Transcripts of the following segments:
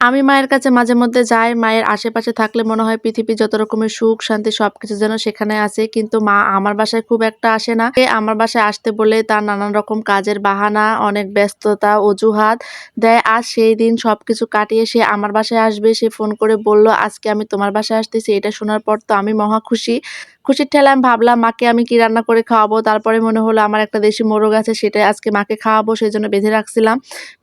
আমি মায়ের কাছে মাঝে মধ্যে যাই, মায়ের আশেপাশে থাকলে মনে হয় পৃথিবী যত রকমের সুখ, শান্তি সবকিছু যেন সেখানে আছে। কিন্তু মা আমার বাসায় খুব একটা আসে না। আমার বাসায় আসতে বলে তার নানান রকম কাজের বাহানা, অনেক ব্যস্ততা, অজুহাত দেয়। আজ সেই দিন সবকিছু কাটিয়ে সে আমার বাসায় আসবে। সে ফোন করে বলল, আজকে আমি তোমার বাসায় আসতেছি। এটা শোনার পর তো আমি মহা খুশি। খুশির ঠেলায় আমি ভাবলাম, মাকে আমি কি রান্না করে খাওয়াবো? তারপরে মনে হলো, আমার একটা দেশি মোরগ আছে, সেটাই আজকে মাকে খাওয়াবো সেই জন্য বেঁধে রাখছিলাম।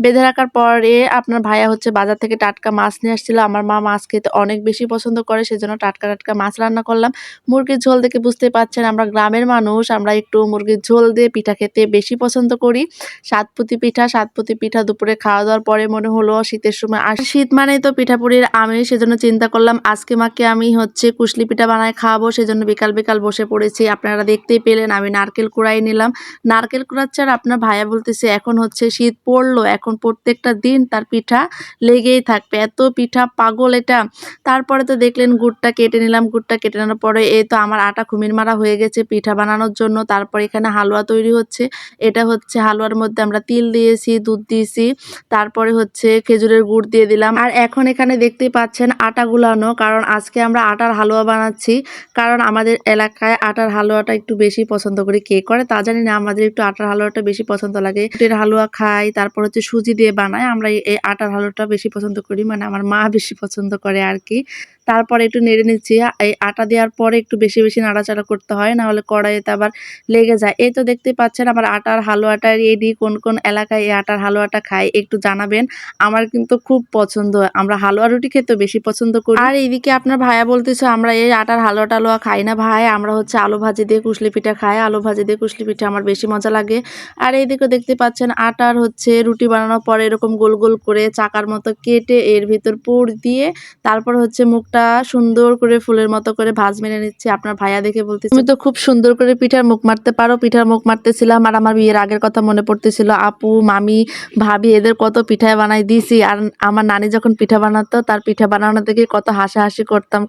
বেঁধে রাখার পরে আপনার ভাইয়া হচ্ছে বাজার থেকে টাটকা মাছ নিয়ে আসছিল। আমার মা মাছ খেতে অনেক বেশি পছন্দ করে, সেজন্য টাটকা টাটকা মাছ রান্না করলাম। মুরগির ঝোল দেখে বুঝতে পারছেন, আমরা গ্রামের মানুষ, আমরা একটু মুরগির ঝোল দিয়ে পিঠা খেতে বেশি পছন্দ করি। সাতপুতি পিঠা সাতপুতি পিঠা দুপুরে খাওয়া দাওয়ার পরে মনে হলো, শীতের সময় আর শীত মানেই তো পিঠাপুরির আমি সেজন্য চিন্তা করলাম, আজকে মাকে আমি হচ্ছে কুশলি পিঠা বানায় খাওয়াবো, সেজন্য বিকাল বিকাল বসে পড়েছি, আপনারা দেখতেই পেলেন, আমি নারকেল কুড়াই নিলাম। নারকেল কুড়াচ্ছে আর আপনার ভাইয়া বলতেছে, এখন হচ্ছে শীত পড়ল, এখন প্রত্যেকটা দিন তার পিঠা লেগেই থাকবে। এত পিঠা পাগল এটা। তারপরে তো দেখলেন গুড়টা কেটে নিলাম, গুড়টা কেটে নেওয়ার পরে এই তো আমার আটা খুমির মারা হয়ে গেছে পিঠা বানানোর জন্য। তারপর এখানে হালুয়া তৈরি হচ্ছে। এটা হচ্ছে হালুয়ার মধ্যে আমরা তিল দিয়েছি, দুধ দিয়েছি। তারপরে হচ্ছে খেজুরের গুড় দিয়ে দিলাম। আর এখন এখানে দেখতেই পাচ্ছেন আটা গুলানো, কারণ আজকে আমরা আটার হালুয়া বানাচ্ছি। কারণ আমাদের এলাকায় আটার হালুয়াটা একটু বেশি পছন্দ করি কে করে, তা জানি না, আমাদের একটু আটার হালুয়াটা বেশি পছন্দ লাগে। উটের হালুয়া খাই, তারপর হচ্ছে সুজি দিয়ে বানাই, আমরা এই- এই আটার হালুয়াটা বেশি পছন্দ করি মানে আমার মা বেশি পছন্দ করে আর কি। তারপরে একটু নেড়ে নিচ্ছি। এই আটা দেওয়ার পরে একটু বেশি বেশি নাড়াচাড়া করতে হয়, না হলে কড়াইতে আবার লেগে যায়। এই তো দেখতে পাচ্ছেন আমার আটার হালুয়াটা রেডি কোন কোন এলাকায় এই আটার হালুয়াটা খাই একটু জানাবেন। আমার কিন্তু খুব পছন্দ, আমরা হালুয়া রুটি খেতে বেশি পছন্দ করি। আর এইদিকে আপনার ভাইয়া বলতেছে, আমরা এই আটার হালুয়া টালুয়া খাই না ভাই, আমরা হচ্ছে আলু ভাজি দিয়ে কুশলি পিঠা খাই, আলু ভাজি দিয়ে কুশলি পিঠা আমার বেশি মজা লাগে। আর এইদিকে দেখতে পাচ্ছেন আটার হচ্ছে রুটি বানানোর পরে এরকম গোল গোল করে চাকার মতো কেটে এর ভিতর পুর দিয়ে, তারপর হচ্ছে মুখটা সুন্দর করে ফুলের মতো করে ভাজ মেরে নিচ্ছি। আপনার ভাইয়া দেখে বলতে তুমি তো খুব সুন্দর করে পিঠার মুখ মারতে পারো। পিঠার মুখ মারতেছিলাম আর আমার বিয়ের আগের কথা মনে পড়তেছিল। আপু, মামি, ভাবি এদের কত পিঠা বানাই দিয়েছি। আর আমার নানি যখন পিঠা বানাতো, তার পিঠা বানানো দেখে কত হাসাহাসি করতাম।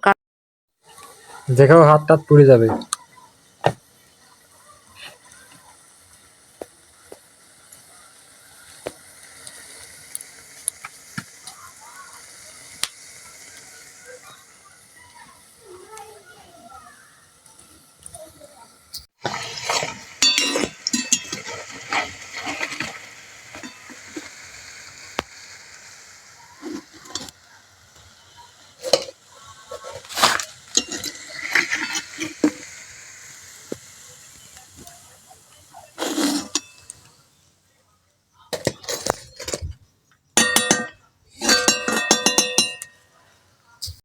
দেখাও হাত টাত পুড়ে যাবে।